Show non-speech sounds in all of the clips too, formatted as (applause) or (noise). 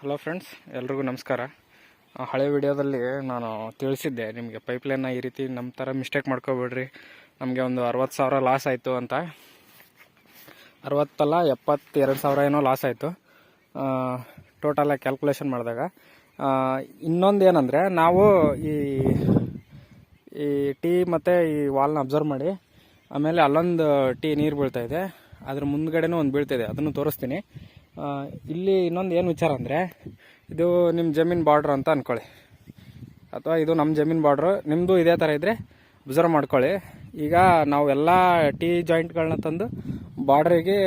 Hello friends ಎಲ್ರಿಗೂ ನಮಸ್ಕಾರ. ಹಳೆ ವಿಡಿಯೋದಲ್ಲಿ ನಾನು ತಿಳಿಸಿದ್ದೆ, ನಿಮಗೆ ಪೈಪ್ಲೈನ್ನ ಈ ರೀತಿ ನಮ್ಮ ಥರ ಮಿಸ್ಟೇಕ್ ಮಾಡ್ಕೋಬೇಡ್ರಿ. ನಮಗೆ ಒಂದು ಅರವತ್ತು ಸಾವಿರ ಲಾಸ್ ಆಯಿತು ಅಂತ. ಅರವತ್ತಲ್ಲ ಎಪ್ಪತ್ತೆರಡು ಸಾವಿರ ಏನೋ ಲಾಸ್ ಆಯಿತು. ಟೋಟಲಾಗಿ ಕ್ಯಾಲ್ಕುಲೇಷನ್ ಮಾಡಿದಾಗ ಇನ್ನೊಂದು ಏನಂದರೆ, ನಾವು ಈ ಈ ಟೀ ಮತ್ತು ಈ ವಾಲ್ನ ಅಬ್ಸರ್ವ್ ಮಾಡಿ, ಆಮೇಲೆ ಅಲ್ಲೊಂದು ಟೀ ನೀರು ಬೀಳ್ತಾಯಿದೆ ಅದ್ರ ಮುಂದ್ಗಡೆನೂ ಒಂದು ಬೀಳ್ತಾಯಿದೆ ಅದನ್ನು ತೋರಿಸ್ತೀನಿ. ಇಲ್ಲಿ ಇನ್ನೊಂದು ಏನು ವಿಚಾರ ಅಂದರೆ, ಇದು ನಿಮ್ಮ ಜಮೀನು ಬಾರ್ಡ್ರ್ ಅಂತ ಅಂದ್ಕೊಳ್ಳಿ ಅಥವಾ ಇದು ನಮ್ಮ ಜಮೀನು ಬಾರ್ಡ್ರು ನಿಮ್ಮದು ಇದೇ ಥರ ಇದ್ದರೆ ಅಬ್ಸರ್ವ್ ಮಾಡ್ಕೊಳ್ಳಿ. ಈಗ ನಾವು ಎಲ್ಲ ಟೀ ಜಾಯಿಂಟ್ಗಳನ್ನ ತಂದು ಬಾರ್ಡ್ರಿಗೆ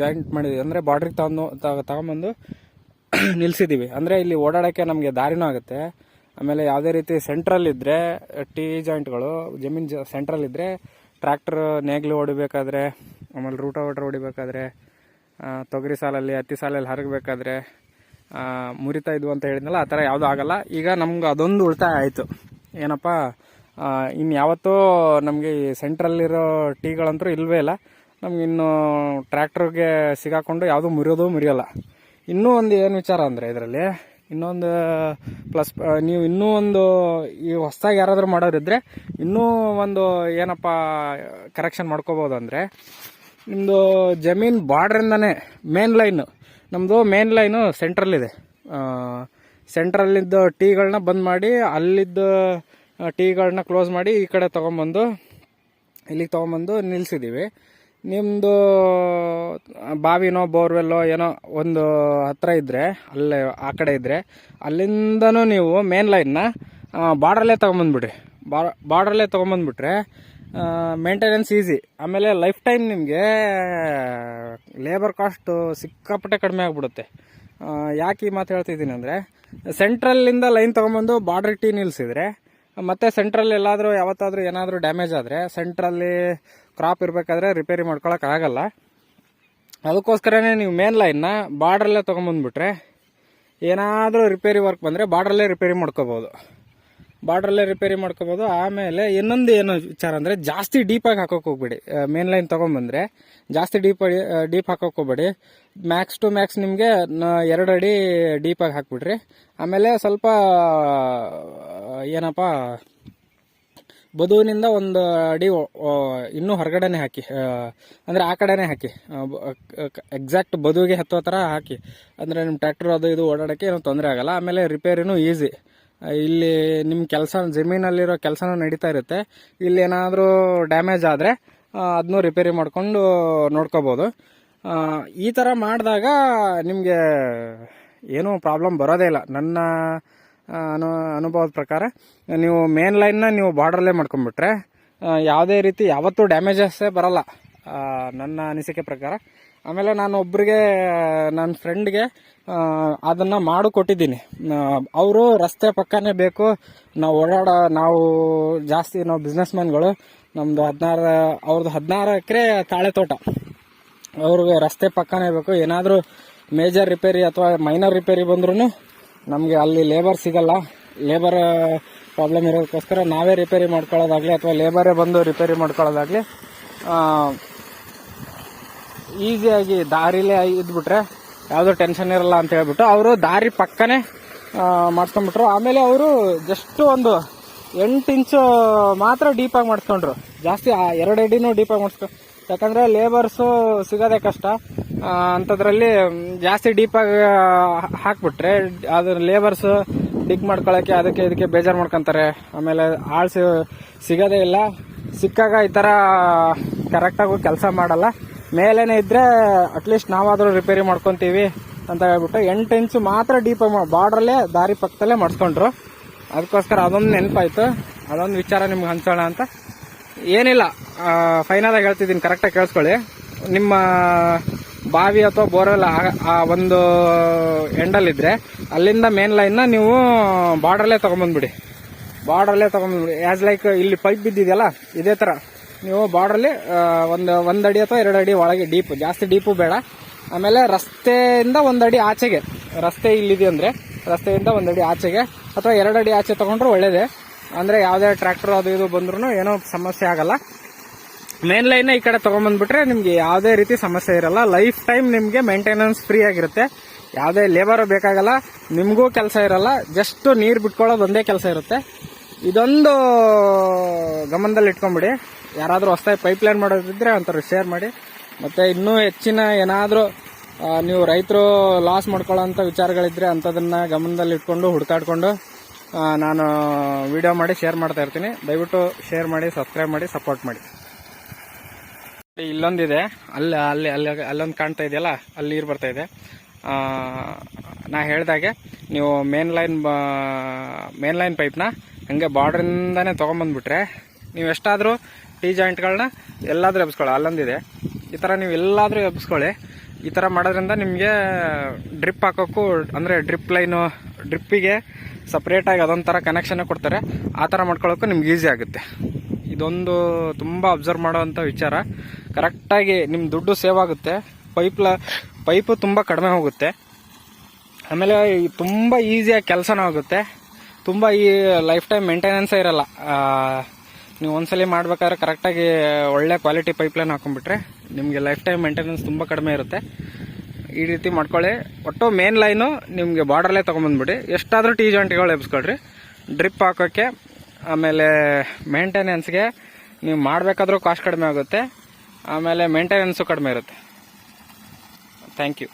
ಜಾಯಿಂಟ್ ಮಾಡಿದ್ವಿ. ಅಂದರೆ ಬಾರ್ಡ್ರಿಗೆ ತಗೊಂಡು ತಗೊಂಬಂದು (clears throat) ನಿಲ್ಲಿಸಿದ್ದೀವಿ ಅಂದರೆ ಇಲ್ಲಿ ಓಡಾಡೋಕ್ಕೆ ನಮಗೆ ದಾರಿನೂ ಆಗುತ್ತೆ. ಆಮೇಲೆ ಯಾವುದೇ ರೀತಿ ಸೆಂಟ್ರಲ್ ಇದ್ದರೆ ಟೀ ಜಾಯಿಂಟ್ಗಳು ಜಮೀನು ಜ ಸೆಂಟ್ರಲ್ ಇದ್ದರೆ ಟ್ರ್ಯಾಕ್ಟರ್ ನೇಗ್ಲು ಹೊಡಿಬೇಕಾದ್ರೆ ಆಮೇಲೆ ರೂಟ ವಾಟರ್ ಹೊಡಿಬೇಕಾದ್ರೆ ತೊಗರಿ ಸಾಲಲ್ಲಿ, ಹತ್ತಿ ಸಾಲಲ್ಲಿ ಹರಗಬೇಕಾದ್ರೆ ಮುರಿತಾ ಇದ್ವು ಅಂತ ಹೇಳಿದ್ನಲ್ಲ, ಆ ಥರ ಯಾವುದೂ ಆಗಲ್ಲ. ಈಗ ನಮ್ಗೆ ಅದೊಂದು ಉಳಿತಾಯ ಆಯಿತು. ಏನಪ್ಪ ಇನ್ನು ಯಾವತ್ತೂ ನಮಗೆ ಈ ಸೆಂಟ್ರಲ್ಲಿರೋ ಟೀಗಳಂತೂ ಇಲ್ಲವೇ ಇಲ್ಲ. ನಮ್ಗೆ ಇನ್ನು ಟ್ರ್ಯಾಕ್ಟ್ರಿಗೆ ಸಿಗಾಕೊಂಡು ಯಾವುದೂ ಮುರಿಯೋದು ಮುರಿಯೋಲ್ಲ. ಇನ್ನೂ ಒಂದು ಏನು ವಿಚಾರ ಅಂದರೆ ಇದರಲ್ಲಿ, ಇನ್ನೊಂದು ಪ್ಲಸ್ ನೀವು ಇನ್ನೂ ಒಂದು ಈ ಹೊಸದಾಗಿ ಯಾರಾದರೂ ಮಾಡೋರಿದ್ದರೆ ಇನ್ನೂ ಒಂದು ಏನಪ್ಪ ಕರೆಕ್ಷನ್ ಮಾಡ್ಕೋಬೋದು ಅಂದರೆ ನಿಮ್ಮದು ಜಮೀನು ಬಾರ್ಡ್ರಿಂದನೇ ಮೇನ್ ಲೈನು ನಮ್ಮದು ಮೇನ್ ಲೈನು ಸೆಂಟ್ರಲ್ಲಿದೆ ಸೆಂಟ್ರಲ್ಲಿದ್ದ ಟೀಗಳನ್ನ ಬಂದ್ ಮಾಡಿ, ಅಲ್ಲಿದ್ದ ಟೀಗಳನ್ನ ಕ್ಲೋಸ್ ಮಾಡಿ ಈ ಕಡೆ ತೊಗೊಂಬಂದು, ಇಲ್ಲಿಗೆ ತೊಗೊಂಬಂದು ನಿಲ್ಲಿಸಿದ್ದೀವಿ ನಿಮ್ಮದು ಬಾವಿನೋ, ಬೋರ್ವೆಲ್ಲೋ ಏನೋ ಒಂದು ಹತ್ರ ಇದ್ದರೆ ಅಲ್ಲೇ ಆ ಕಡೆ ಇದ್ದರೆ ಅಲ್ಲಿಂದನೂ ನೀವು ಮೇನ್ ಲೈನ್ನ ಬಾರ್ಡ್ರಲ್ಲೇ ತೊಗೊಂಬಂದ್ಬಿಡ್ರಿ. ಬಾರ್ಡ್ರಲ್ಲೇ ತೊಗೊಂಬಂದ್ಬಿಟ್ರೆ ಮೇಂಟೆನೆನ್ಸ್ ಈಸಿ ಆಮೇಲೆ ಲೈಫ್ ಟೈಮ್ ನಿಮಗೆ ಲೇಬರ್ ಕಾಸ್ಟು ಸಿಕ್ಕಾಪಟ್ಟೆ ಕಡಿಮೆ ಆಗಿಬಿಡುತ್ತೆ. ಯಾಕೆ ಈ ಮಾತು ಹೇಳ್ತಿದ್ದೀನಿ ಅಂದರೆ ಸೆಂಟ್ರಲ್ಲಿಂದ ಲೈನ್ ತೊಗೊಂಬಂದು ಬಾರ್ಡ್ರ್ ಟೀ ನಿಲ್ಲಿಸಿದರೆ ಮತ್ತೆ ಸೆಂಟ್ರಲ್ಲಿ ಎಲ್ಲಾದರೂ ಯಾವತ್ತಾದರೂ ಏನಾದರೂ ಡ್ಯಾಮೇಜ್ ಆದರೆ ಸೆಂಟ್ರಲ್ಲಿ ಕ್ರಾಪ್ ಇರಬೇಕಾದ್ರೆ ರಿಪೇರಿ ಮಾಡ್ಕೊಳೋಕ್ಕಾಗಲ್ಲ ಅದಕ್ಕೋಸ್ಕರನೇ ನೀವು ಮೇನ್ ಲೈನ್ನ ಬಾರ್ಡ್ರಲ್ಲೇ ತೊಗೊಂಬಂದ್ಬಿಟ್ರೆ, ಏನಾದರೂ ರಿಪೇರಿ ವರ್ಕ್ ಬಂದರೆ ಬಾರ್ಡ್ರಲ್ಲೇ ರಿಪೇರಿ ಮಾಡ್ಕೋಬೋದು. ಬಾರ್ಡ್ರಲ್ಲೇ ರಿಪೇರಿ ಮಾಡ್ಕೋಬೋದು. ಆಮೇಲೆ ಇನ್ನೊಂದು ಏನು ವಿಚಾರ ಅಂದರೆ ಜಾಸ್ತಿ ಡೀಪಾಗಿ ಹಾಕೋಕೆ ಹೋಗ್ಬೇಡಿ. ಮೇನ್ ಲೈನ್ ತೊಗೊಂಬಂದರೆ ಜಾಸ್ತಿ ಡೀಪ್ ಡೀಪ್ ಹಾಕೋಕೆ ಹೋಗ್ಬೇಡಿ. ಮ್ಯಾಕ್ಸ್ ಟು ಮ್ಯಾಕ್ಸ್ ನಿಮಗೆ ಎರಡು ಅಡಿ ಡೀಪಾಗಿ ಹಾಕ್ಬಿಡ್ರಿ. ಆಮೇಲೆ ಸ್ವಲ್ಪ ಏನಪ್ಪ, ಬದುವಿನಿಂದ ಒಂದು ಅಡಿ ಇನ್ನೂ ಹೊರಗಡೆನೆ ಹಾಕಿ ಅಂದರೆ ಆ ಕಡೆನೆ ಹಾಕಿ ಎಕ್ಸಾಕ್ಟ್ ಬದುವಿಗೆ ಹತ್ತೋ ಥರ ಹಾಕಿ. ಅಂದ್ರೆ ನಿಮ್ಮ ಟ್ರ್ಯಾಕ್ಟರ್ ಅದು ಇದು ಓಡಾಡೋಕ್ಕೆ ಏನೂ ತೊಂದರೆ ಆಗಲ್ಲ. ಆಮೇಲೆ ರಿಪೇರಿನೂ ಈಸಿ ಇಲ್ಲಿ ನಿಮ್ಮ ಕೆಲಸ, ಜಮೀನಲ್ಲಿರೋ ಕೆಲಸನೂ ನಡೀತಾ ಇರುತ್ತೆ. ಇಲ್ಲಿ ಏನಾದರೂ ಡ್ಯಾಮೇಜ್ ಆದರೆ ಅದನ್ನೂ ರಿಪೇರಿ ಮಾಡ್ಕೊಂಡು ನೋಡ್ಕೋಬೋದು. ಈ ಥರ ಮಾಡಿದಾಗ ನಿಮಗೆ ಏನೂ ಪ್ರಾಬ್ಲಮ್ ಬರೋದೇ ಇಲ್ಲ. ನನ್ನ ಅನು, ಅನುಭವದ ಪ್ರಕಾರ, ನೀವು ಮೇನ್ ಲೈನ್ನ ನೀವು ಬಾರ್ಡ್ರಲ್ಲೇ ಮಾಡ್ಕೊಂಡ್ಬಿಟ್ರೆ ಯಾವುದೇ ರೀತಿ ಯಾವತ್ತೂ ಡ್ಯಾಮೇಜಸ್ಸೇ ಬರಲ್ಲ. ನನ್ನ ಅನಿಸಿಕೆ ಪ್ರಕಾರ. ಆಮೇಲೆ ನಾನು ಒಬ್ಬರಿಗೆ ನನ್ನ ಫ್ರೆಂಡ್ಗೆ ಅದನ್ನು ಮಾಡು ಕೊಟ್ಟಿದ್ದೀನಿ. ಅವರು ರಸ್ತೆ ಪಕ್ಕನೇ ಬೇಕು. ನಾವು ಓಡಾಡ, ನಾವು ಜಾಸ್ತಿ ನಾವು ಬಿಸ್ನೆಸ್ ಮ್ಯಾನ್ಗಳು ನಮ್ಮದು ಹದಿನಾರು ಅವ್ರದ್ದು ಹದಿನಾರು ಎಕರೆ ತಾಳೆ ತೋಟ. ಅವ್ರಿಗೆ ರಸ್ತೆ ಪಕ್ಕನೇ ಬೇಕು. ಏನಾದರೂ ಮೇಜರ್ ರಿಪೇರಿ ಅಥವಾ ಮೈನರ್ ರಿಪೇರಿ ಬಂದ್ರೂ ನಮಗೆ ಅಲ್ಲಿ ಲೇಬರ್ ಸಿಗಲ್ಲ. ಲೇಬರ್ ಪ್ರಾಬ್ಲಮ್ ಇರೋದಕ್ಕೋಸ್ಕರ ನಾವೇ ರಿಪೇರಿ ಮಾಡ್ಕೊಳ್ಳೋದಾಗಲಿ ಅಥವಾ ಲೇಬರೇ ಬಂದು ರಿಪೇರಿ ಮಾಡ್ಕೊಳ್ಳೋದಾಗಲಿ ಈಸಿಯಾಗಿ ದಾರಿಲೇ ಇದ್ಬಿಟ್ರೆ ಯಾವುದೋ ಟೆನ್ಷನ್ ಇರಲ್ಲ ಅಂತ ಹೇಳ್ಬಿಟ್ಟು ಅವರು ದಾರಿ ಪಕ್ಕನೇ ಮಾಡಿಸ್ಕೊಂಡ್ಬಿಟ್ರು. ಆಮೇಲೆ ಅವರು ಜಸ್ಟ್ ಒಂದು ಎಂಟು ಇಂಚು ಮಾತ್ರ ಡೀಪಾಗಿ ಮಾಡಿಸ್ಕೊಂಡ್ರು. ಜಾಸ್ತಿ, ಆ, ಎರಡು ಅಡಿನೂ ಡೀಪಾಗಿ ಮಾಡಿಸ್ಕೊ ಯಾಕಂದರೆ ಲೇಬರ್ಸು ಸಿಗೋದೇ ಕಷ್ಟ. ಅಂಥದ್ರಲ್ಲಿ ಜಾಸ್ತಿ ಡೀಪಾಗಿ ಹಾಕ್ಬಿಟ್ರೆ ಅದು ಲೇಬರ್ಸು ಡಿಗ್ ಮಾಡ್ಕೊಳ್ಳೋಕ್ಕೆ ಅದಕ್ಕೆ ಇದಕ್ಕೆ ಬೇಜಾರು ಮಾಡ್ಕೊತಾರೆ. ಆಮೇಲೆ ಆಳು ಸಿಗೋದೇ ಇಲ್ಲ. ಸಿಕ್ಕಾಗ ಈ ಥರ ಕರೆಕ್ಟಾಗೂ ಕೆಲಸ ಮಾಡಲ್ಲ. ಮೇಲೇನೆ ಇದ್ರೆ ಅಟ್ಲೀಸ್ಟ್ ನಾವಾದರೂ ರಿಪೇರಿ ಮಾಡ್ಕೊಂತೀವಿ ಅಂತ ಹೇಳ್ಬಿಟ್ಟು ಎಂಟು ಇಂಚು ಮಾತ್ರ ಡೀಪಾಗಿ ಬಾರ್ಡ್ರಲ್ಲೇ ದಾರಿ ಪಕ್ಕದಲ್ಲೇ ಮಾಡಿಸ್ಕೊಂಡ್ರು. ಅದಕ್ಕೋಸ್ಕರ ಅದೊಂದು ನೆನಪಾಯ್ತು. ಅದೊಂದು ವಿಚಾರ ನಿಮ್ಗೆ ಹಂಚೋಣ ಅಂತ. ಏನಿಲ್ಲ ಫೈನಲ್ ಆಗಿ ಹೇಳ್ತಿದ್ದೀನಿ ಕರೆಕ್ಟಾಗಿ ಕೇಳಿಸ್ಕೊಳ್ಳಿ. ನಿಮ್ಮ ಬಾವಿ ಅಥವಾ ಬೋರ್ವೆಲ್ ಆ ಒಂದು ಎಂಡಲ್ಲಿದ್ದರೆ ಅಲ್ಲಿಂದ ಮೇನ್ ಲೈನ್ನ ನೀವು ಬಾರ್ಡ್ರಲ್ಲೇ ತೊಗೊಂಬಂದ್ಬಿಡಿ. ಬಾರ್ಡ್ರಲ್ಲೇ ತೊಗೊಂಬಂದ್ಬಿಡಿ. ಆ್ಯಸ್ ಲೈಕ್ ಇಲ್ಲಿ ಪೈಪ್ ಬಿದ್ದಿದೆಯಲ್ಲ, ಇದೇ ಥರ ನೀವು ಬಾರ್ಡ್ರಲ್ಲಿ ಒಂದು ಒಂದು ಅಡಿ ಅಥವಾ ಎರಡು ಅಡಿ ಒಳಗೆ ಡೀಪು, ಜಾಸ್ತಿ ಡೀಪು ಬೇಡ. ಆಮೇಲೆ ರಸ್ತೆಯಿಂದ ಒಂದು ಅಡಿ ಆಚೆಗೆ, ರಸ್ತೆ ಇಲ್ಲಿದೆ ಅಂದರೆ ರಸ್ತೆಯಿಂದ ಒಂದು ಅಡಿ ಆಚೆಗೆ ಅಥವಾ ಎರಡು ಅಡಿ ಆಚೆ ತೊಗೊಂಡ್ರೆ ಒಳ್ಳೇದೇ. ಅಂದರೆ ಯಾವುದೇ ಟ್ರ್ಯಾಕ್ಟರ್ ಅದು ಇದು ಬಂದ್ರೂ ಏನೋ ಸಮಸ್ಯೆ ಆಗಲ್ಲ. ಮೇನ್ ಲೈನ್ ಈ ಕಡೆ ತಗೊಂಡ್ಬಂದ್ಬಿಟ್ರೆ ನಿಮಗೆ ಯಾವುದೇ ರೀತಿ ಸಮಸ್ಯೆ ಇರಲ್ಲ. ಲೈಫ್ ಟೈಮ್ ನಿಮಗೆ ಮೇಂಟೆನೆನ್ಸ್ ಫ್ರೀ ಆಗಿರುತ್ತೆ. ಯಾವುದೇ ಲೇಬರು ಬೇಕಾಗಲ್ಲ, ನಿಮಗೂ ಕೆಲಸ ಇರಲ್ಲ. ಜಸ್ಟ್ ನೀರು ಬಿಟ್ಕೊಳ್ಳೋದು ಒಂದೇ ಕೆಲಸ ಇರುತ್ತೆ. ಇದೊಂದು ಗಮನದಲ್ಲಿ ಇಟ್ಕೊಂಬಿಡಿ. ಯಾರಾದರೂ ಪೈಪ್ ಲೈನ್ ಮಾಡೋದಿದ್ರೆ ಅಂಥವ್ರು ಶೇರ್ ಮಾಡಿ. ಮತ್ತು ಇನ್ನೂ ಹೆಚ್ಚಿನ ಏನಾದರೂ ನೀವು ರೈತರು ಲಾಸ್ ಮಾಡ್ಕೊಳ್ಳೋಂಥ ವಿಚಾರಗಳಿದ್ರೆ ಅಂಥದನ್ನು ಗಮನದಲ್ಲಿ ಇಟ್ಕೊಂಡು, ಹುಡುಕಾಡ್ಕೊಂಡು ನಾನು ವಿಡಿಯೋ ಮಾಡಿ ಶೇರ್ ಮಾಡ್ತಾ ಇರ್ತೀನಿ. ದಯವಿಟ್ಟು ಶೇರ್ ಮಾಡಿ ಸಬ್ಸ್ಕ್ರೈಬ್ ಮಾಡಿ ಸಪೋರ್ಟ್ ಮಾಡಿ. ಇಲ್ಲೊಂದಿದೆ. ಅಲ್ಲಿ ಅಲ್ಲಿ ಅಲ್ಲಿ, ಅಲ್ಲೊಂದು ಕಾಣ್ತಾ ಇದೆಯಲ್ಲ, ಅಲ್ಲಿ ನೀರು ಬರ್ತಾ ಇದೆ. ನಾ ಹೇಳಿದಾಗೆ, ನೀವು ಮೇನ್ ಲೈನ್ ಮೇನ್ ಲೈನ್ ಪೈಪ್ನ ಹಂಗೆ ಬಾರ್ಡ್ರಿಂದಾನೇ ತೊಗೊಂಬಂದ್ಬಿಟ್ರೆ ನೀವು ಎಷ್ಟಾದರೂ ಟೀ ಜಾಯಿಂಟ್ಗಳನ್ನ ಎಲ್ಲಾದರೂ ಎಬ್ಸ್ಕೊಳ್ಳಿ, ಅಲ್ಲೊಂದಿದೆ. ಈ ಥರ ನೀವು ಎಲ್ಲಾದರೂ ಎಬ್ಸ್ಕೊಳ್ಳಿ. ಈ ಥರ ಮಾಡೋದ್ರಿಂದ ನಿಮಗೆ ಡ್ರಿಪ್ ಹಾಕೋಕ್ಕೂ, ಅಂದರೆ ಡ್ರಿಪ್ ಲೈನು ಡ್ರಿಪ್ಪಿಗೆ ಸಪ್ರೇಟಾಗಿ ಅದೊಂಥರ ಕನೆಕ್ಷನ್ ಕೊಡ್ತಾರೆ. ಆ ಥರ ಮಾಡ್ಕೊಳ್ಳೋಕ್ಕೂ ನಿಮ್ಗೆ ಈಸಿ ಆಗುತ್ತೆ. ಇದೊಂದು ತುಂಬ ಅಬ್ಸರ್ವ್ ಮಾಡೋವಂಥ ವಿಚಾರ. ಕರೆಕ್ಟಾಗಿ ನಿಮ್ಮ ದುಡ್ಡು ಸೇವ್ ಆಗುತ್ತೆ. ಪೈಪ್ಲ ಪೈಪು ತುಂಬ ಕಡಿಮೆ ಹೋಗುತ್ತೆ. ಆಮೇಲೆ ತುಂಬ ಈಸಿಯಾಗಿ ಕೆಲಸನೂ ಆಗುತ್ತೆ. ತುಂಬ ಈ ಲೈಫ್ ಟೈಮ್ ಮೇಂಟೆನೆನ್ಸೇ ಇರಲ್ಲ. ನೀವು ಒಂದ್ಸಲಿ ಮಾಡ್ಬೇಕಾದ್ರೆ ಕರೆಕ್ಟಾಗಿ ಒಳ್ಳೆ ಕ್ವಾಲಿಟಿ ಪೈಪ್ಲೈನ್ ಹಾಕೊಂಡ್ಬಿಟ್ರೆ ನಿಮಗೆ ಲೈಫ್ ಟೈಮ್ ಮೇಂಟೆನೆನ್ಸ್ ತುಂಬ ಕಡಿಮೆ ಇರುತ್ತೆ. ಈ ರೀತಿ ಮಾಡ್ಕೊಳ್ಳಿ. ಒಟ್ಟು ಮೇನ್ ಲೈನು ನಿಮಗೆ ಬಾರ್ಡರ್ಲೇ ತೊಗೊಂಬಂದ್ಬಿಡಿ ಎಷ್ಟಾದರೂ ಟಿ ಜಾಯಿಂಟ್ಗಳು ಎಬ್ಸ್ಕೊಳ್ರಿ. ಡ್ರಿಪ್ ಹಾಕೋಕ್ಕೆ, ಆಮೇಲೆ ಮೇಂಟೆನೆನ್ಸ್ಗೆ ನೀವು ಮಾಡಬೇಕಾದ್ರೂ ಕಾಸ್ಟ್ ಕಡಿಮೆ ಆಗುತ್ತೆ. ಆಮೇಲೆ ಮೇಂಟೆನೆನ್ಸು ಕಡಿಮೆ ಇರುತ್ತೆ. Thank you